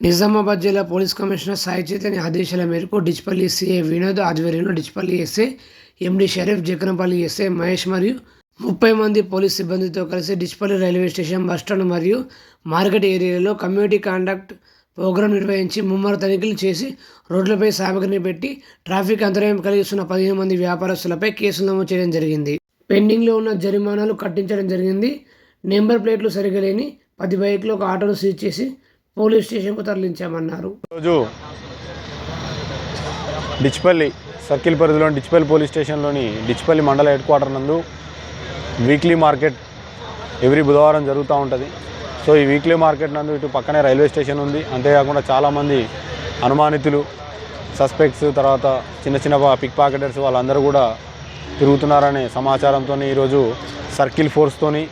నిజామాబాద్ జిల్లా police commissioner Sai Chaitanya ఆదేశాల మేరకు డిచ్పల్లి సిఐ వినోద్ ఆధ్వర్యంలో Dichpally SA MD Sharif Jakanpally SA Mahesh మరియు ముప్పై మంది పోలీస్ సిబ్బందితో కలిసి Dichpally railway station bus stand మరియు మార్కెట్ ఏరియాలో కమ్యూనిటీ కాండక్ట్ ప్రోగ్రాం నిర్వహించి ముమ్మర తనిఖీలు చేసి రోడ్లపై సామగ్రిని పెట్టి ట్రాఫిక్ అంతరాయం కలిగిస్తున్న పదిహేను మంది వ్యాపారస్తులపై కేసులు నమోదు చేయడం జరిగింది. పెండింగ్లో ఉన్న జరిమానాలు కట్టించడం జరిగింది. నెంబర్ ప్లేట్లు సరిగా లేని పది బైక్లు ఒక ఆటోను సీజ్ చేసి పోలీస్ స్టేషన్కు తరలించామన్నారు. రోజు డిచ్పల్లి సర్కిల్ పరిధిలోని డిచ్పల్లి పోలీస్ స్టేషన్లోని డిచ్పల్లి మండల హెడ్ క్వార్టర్ నందు వీక్లీ మార్కెట్ ఎవ్రీ బుధవారం జరుగుతూ ఉంటుంది. సో ఈ వీక్లీ మార్కెట్ నందు ఇటు పక్కనే రైల్వే స్టేషన్ ఉంది. అంతేకాకుండా చాలామంది అనుమానితులు సస్పెక్ట్స్ తర్వాత చిన్న చిన్న పిక్ పాకెటర్స్ వాళ్ళందరూ కూడా తిరుగుతున్నారనే సమాచారంతో ఈరోజు సర్కిల్ ఫోర్స్తోని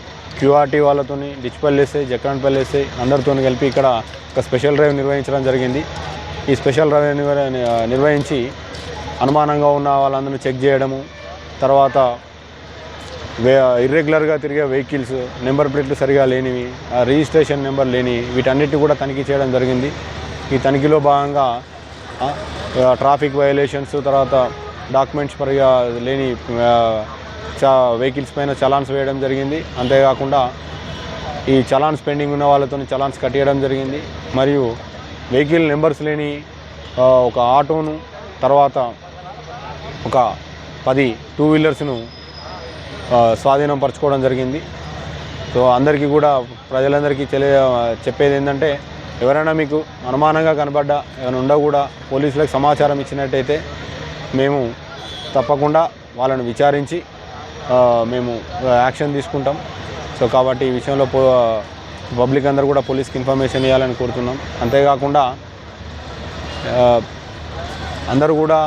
క్యూఆర్టీ వాళ్ళతోని డిచ్పల్లి ఎస్ఐ జక్రాన్పల్లి ఎస్ఐ అందరితో కలిపి ఇక్కడ ఒక స్పెషల్ డ్రైవ్ నిర్వహించడం జరిగింది. ఈ స్పెషల్ డ్రైవ్ నిర్వహించి అనుమానంగా ఉన్న వాళ్ళందరినీ చెక్ చేయడము తర్వాత వే ఇర్రెగ్యులర్గా తిరిగే వెహికల్స్ నెంబర్ ప్లేట్లు సరిగా లేనివి ఆ రిజిస్ట్రేషన్ నెంబర్ లేని వీటన్నిటి కూడా తనిఖీ చేయడం జరిగింది. ఈ తనిఖీలో భాగంగా ట్రాఫిక్ వయలేషన్స్ తర్వాత డాక్యుమెంట్స్ పరిగా లేని చా వెహికల్స్ పైన చలాన్స్ వేయడం జరిగింది. అంతేకాకుండా ఈ చలాన్స్ పెండింగ్ ఉన్న వాళ్ళతో చలాన్స్ కట్టేయడం జరిగింది. మరియు వెహికల్ నెంబర్స్ లేని ఒక ఆటోను తర్వాత ఒక పది టూ వీలర్స్ను స్వాధీనం పరచుకోవడం జరిగింది. సో అందరికీ కూడా ప్రజలందరికీ తెలియ చెప్పేది ఏంటంటే ఎవరైనా మీకు అనుమానంగా కనబడ్డా ఏమైనా ఉండా కూడా పోలీసులకు సమాచారం ఇచ్చినట్టయితే మేము తప్పకుండా వాళ్ళను విచారించి మేము యాక్షన్ తీసుకుంటాం. సో కాబట్టి ఈ విషయంలో పో పబ్లిక్ అందరూ కూడా పోలీస్కి ఇన్ఫర్మేషన్ ఇవ్వాలని కోరుతున్నాం. అంతేకాకుండా అందరూ కూడా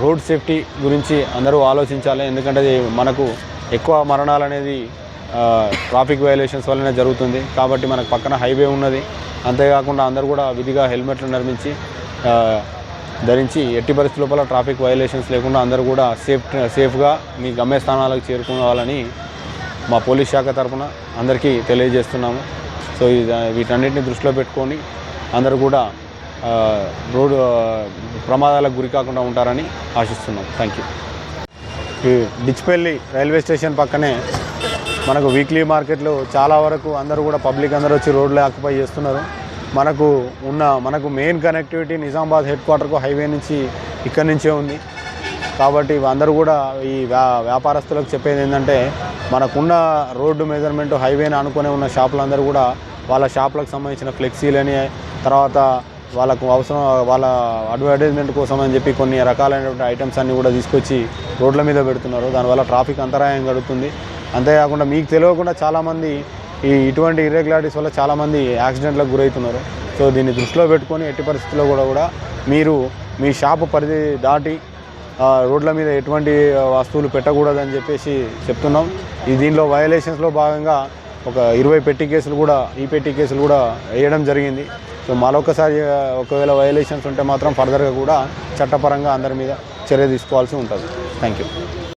రోడ్ సేఫ్టీ గురించి అందరూ ఆలోచించాలి. ఎందుకంటే అది మనకు ఎక్కువ మరణాలు అనేది ట్రాఫిక్ వయలేషన్స్ వల్లనే జరుగుతుంది. కాబట్టి మనకు పక్కన హైవే ఉన్నది. అంతేకాకుండా అందరూ కూడా విధిగా హెల్మెట్లు నిర్మించి ధరించి ఎట్టి పరిస్థితుల లోపల ట్రాఫిక్ వైలేషన్స్ లేకుండా అందరూ కూడా సేఫ్ సేఫ్గా మీ గమ్యస్థానాలకు చేరుకోవాలని మా పోలీస్ శాఖ తరఫున అందరికీ తెలియజేస్తున్నాము. సో వీటన్నిటిని దృష్టిలో పెట్టుకొని అందరూ కూడా రోడ్డు ప్రమాదాలకు గురి కాకుండా ఉంటారని ఆశిస్తున్నాం. థ్యాంక్ యూ ఈ డిచ్పల్లి రైల్వే స్టేషన్ పక్కనే మనకు వీక్లీ మార్కెట్లో చాలా వరకు అందరూ కూడా పబ్లిక్ అందరూ వచ్చి రోడ్లు ఆక్యుపై చేస్తున్నారు. మనకు ఉన్న మనకు మెయిన్ కనెక్టివిటీ నిజామాబాద్ హెడ్ క్వార్టర్కు హైవే నుంచి ఇక్కడి నుంచే ఉంది. కాబట్టి అందరూ కూడా ఈ వ్యా వ్యాపారస్తులకు చెప్పేది ఏంటంటే మనకున్న రోడ్డు మెజర్మెంట్ హైవేని అనుకునే ఉన్న షాపులందరూ కూడా వాళ్ళ షాపులకు సంబంధించిన ఫ్లెక్సీలని తర్వాత వాళ్ళకు అవసరం వాళ్ళ అడ్వర్టైజ్మెంట్ కోసం అని చెప్పి కొన్ని రకాలైనటువంటి ఐటమ్స్ అన్నీ కూడా తీసుకొచ్చి రోడ్ల మీద పెడుతున్నారు. దానివల్ల ట్రాఫిక్ అంతరాయం గడుతుంది అంతేకాకుండా మీకు తెలియకుండా చాలామంది ఈ ఇటువంటి ఇర్రెగ్యులారిటీస్ వల్ల చాలామంది యాక్సిడెంట్లకు గురవుతున్నారు. సో దీన్ని దృష్టిలో పెట్టుకొని ఎట్టి పరిస్థితుల్లో కూడా కూడా మీరు మీ షాపు పరిధి దాటి రోడ్ల మీద ఎటువంటి వస్తువులు పెట్టకూడదని చెప్పేసి చెప్తున్నాం. ఈ దీనిలో వయలేషన్స్లో భాగంగా ఒక ఇరవై పెట్టి కేసులు కూడా ఈ పెట్టి కేసులు కూడా వేయడం జరిగింది. సో మరొకసారి ఒకవేళ వయలేషన్స్ ఉంటే మాత్రం ఫర్దర్గా కూడా చట్టపరంగా అందరి మీద చర్య తీసుకోవాల్సి ఉంటుంది. Thank you